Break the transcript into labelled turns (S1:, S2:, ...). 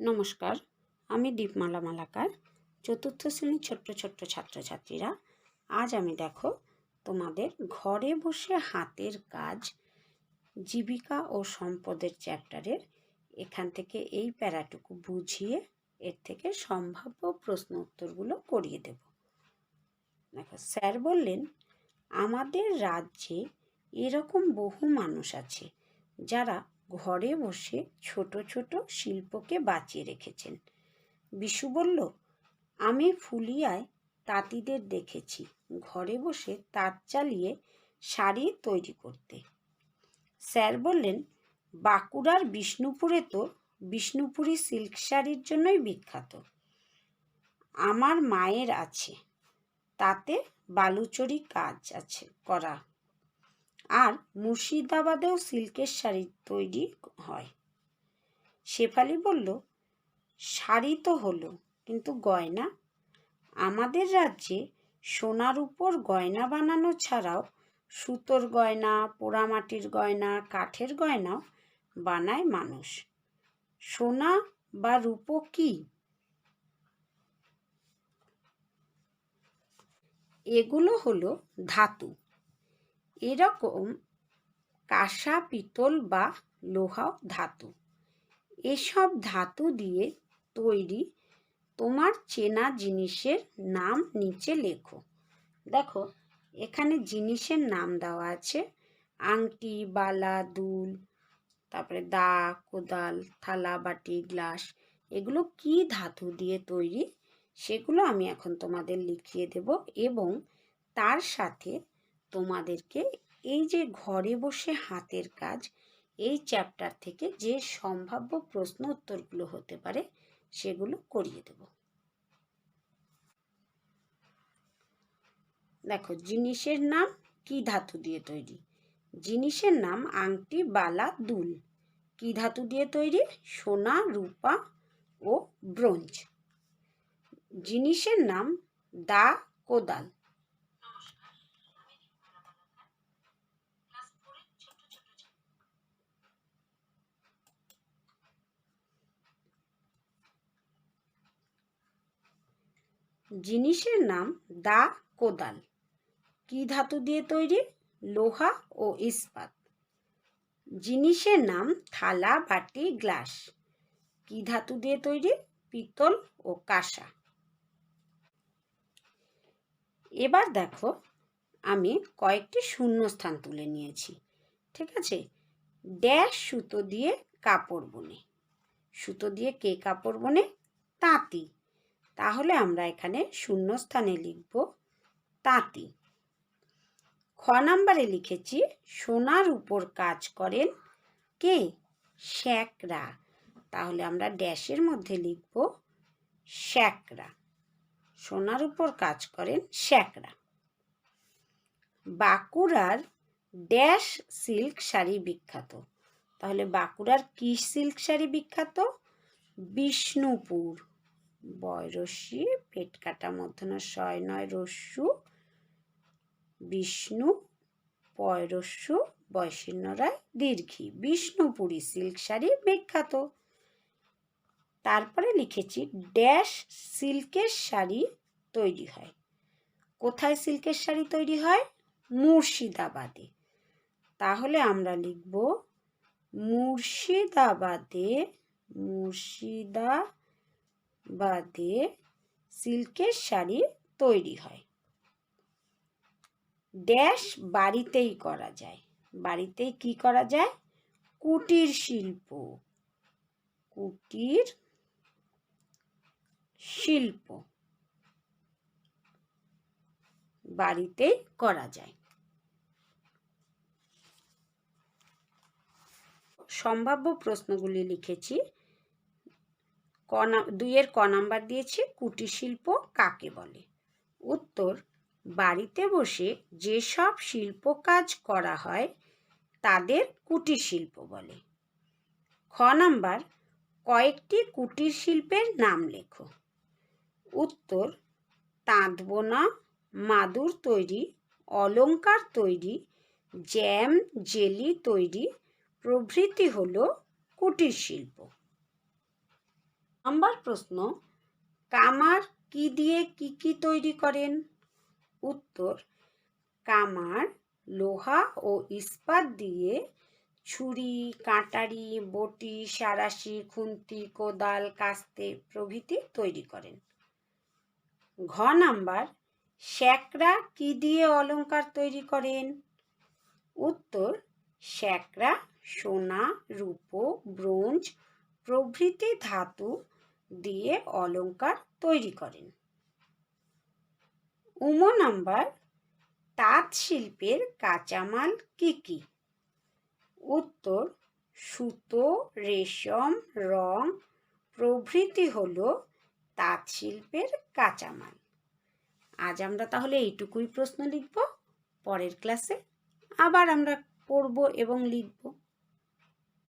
S1: নমস্কার, আমি দীপমালা মালাকার, চতুর্থ শ্রেণির ছোট্ট ছোট্ট ছাত্রছাত্রীরা। আজ আমি দেখো তোমাদের ঘরে বসে হাতের কাজ, জীবিকা ও সম্পদের চ্যাপ্টারের এখান থেকে এই প্যারাটুকু বুঝিয়ে এর থেকে সম্ভাব্য প্রশ্ন উত্তরগুলো করিয়ে দেব। দেখো, স্যার বললেন, আমাদের রাজ্যে এরকম বহু মানুষ আছে যারা ঘরে বসে ছোট ছোট শিল্পকে বাঁচিয়ে রেখেছেন। বিশু বলল, আমি ফুলিয়ায় তাঁতিদের দেখেছি। ঘরে বসে তাঁত চালিয়ে শাড়ি তৈরি করতে। স্যার বললেন, বাঁকুড়ার বিষ্ণুপুরে তো বিষ্ণুপুরি সিল্ক শাড়ির জন্যই বিখ্যাত। আমার মায়ের আছে। তাতে বালুচরি কাজ আছে করা। আর মুর্শিদাবাদেও সিল্কের শাড়ি তৈরি হয়। শেফালি বলল, শাড়ি তো হলো, কিন্তু গয়না? আমাদের রাজ্যে সোনার উপর গয়না বানানো ছাড়াও সুতোর গয়না, পোড়ামাটির গয়না, কাঠের গয়নাও বানায় মানুষ। সোনা বা রূপো কি? এগুলো হলো ধাতু। এরকম কাঁসা, পিতল বা লোহা ধাতু। এসব ধাতু দিয়ে তৈরি তোমার চেনা জিনিসের নাম নিচে লেখো। দেখো, এখানে জিনিসের নাম দেওয়া আছে। আংটি, বালা, দুল, তারপরে দা, কোদাল, থালা, বাটি, গ্লাস, এগুলো কি ধাতু দিয়ে তৈরি? সেগুলো আমি এখন তোমাদের লিখিয়ে দেব এবং তার সাথে তোমাদেরকে এই যে ঘরে বসে হাতের কাজ, এই চ্যাপ্টার থেকে যে সম্ভাব্য প্রশ্ন উত্তরগুলো হতে পারে, সেগুলো করিয়ে দেব। দেখো, জিনিসের নাম কি ধাতু দিয়ে তৈরি? জিনিসের নাম আংটি, বালা, দুল। কি ধাতু দিয়ে তৈরি? সোনা, রূপা ও ব্রোঞ্জ। জিনিসের নাম দা, কোদাল। জিনিসের নাম দা কোদাল। কি ধাতু দিয়ে তৈরি? লোহা ও ইস্পাত। জিনিসের নাম থালা, বাটি, গ্লাস। কি ধাতু দিয়ে তৈরি? পিতল ও কাঁসা। এবার দেখো, আমি কয়েকটি শূন্যস্থান তুলে নিয়েছি, ঠিক আছে? ড্যাশ সুতো দিয়ে কাপড় বনে। সুতো দিয়ে কে কাপড় বনে? তাঁতি। তাহলে আমরা এখানে শূন্যস্থানে লিখব তাঁতি। খ নাম্বারে লিখেছি, সোনার উপর কাজ করেন কে? শ্যাকরা। তাহলে আমরা ড্যাশের মধ্যে লিখব শ্যাকরা। সোনার উপর কাজ করেন শ্যাকরা। বাঁকুড়ার ড্যাশ সিল্ক শাড়ি বিখ্যাত। তাহলে বাঁকুড়ার কি সিল্ক শাড়ি বিখ্যাত? বিষ্ণুপুর। বয়রসি, পেট কাটা মধ্যন শয় নয় রস্যু, বিষ্ণু, পয়রস্যু বয়সিন্নরায় দীর্ঘি বিষ্ণুপুরী সিল্ক শাড়ি বিখ্যাত। তারপরে লিখেছি, ড্যাশ সিল্কের শাড়ি তৈরি হয়। কোথায় সিল্কের শাড়ি তৈরি হয়? মুর্শিদাবাদে। তাহলে আমরা লিখব, মুর্শিদাবাদে মুর্শিদাবাদে সিল্কের শাড়ি তৈরি হয়। ড্যাশ বাড়িতেই করা যায়। বাড়িতেই কি করা যায়? কুটির শিল্প। কুটির শিল্প। বাড়িতেই করা যায়। সম্ভাব্য প্রশ্নগুলি লিখেছি। দুইয়ের ক নাম্বার দিয়েছি কুটির শিল্প কাকে বলে? উত্তর, বাড়িতে বসে যেসব শিল্প কাজ করা হয়, তাদের কুটির শিল্প বলে। খ নাম্বার, কয়েকটি কুটির শিল্পের নাম লেখো। উত্তর তাঁত বোনা মাদুর তৈরি অলঙ্কার তৈরি, জ্যাম, জেলি তৈরি, প্রভৃতি হল কুটির শিল্প নাম্বার প্রশ্ন, কামার কি দিয়ে কি কি তৈরি করেন? উত্তর, কামার লোহা ও ইস্পাত দিয়ে ছুরি, কাঁটারি, বটি, সারাশি, খুন্তি, কোদাল, কাস্তে প্রভৃতি তৈরি করেন। ঘ নাম্বার শ্যাকরা কি দিয়ে অলংকার তৈরি করেন? উত্তর শ্যাকরা সোনা, রূপো, ব্রোঞ্জ প্রভৃতি ধাতু দিয়ে অলংকার তৈরি করেন। উম নাম্বার, তাঁত শিল্পের কাঁচামাল কি কি? উত্তর, সুতো, রেশম, রং, প্রভৃতি হল তাঁত শিল্পের কাঁচামাল। আজ আমরা তাহলে এইটুকুই প্রশ্ন লিখব, পরের ক্লাসে আবার আমরা পড়ব এবং লিখব।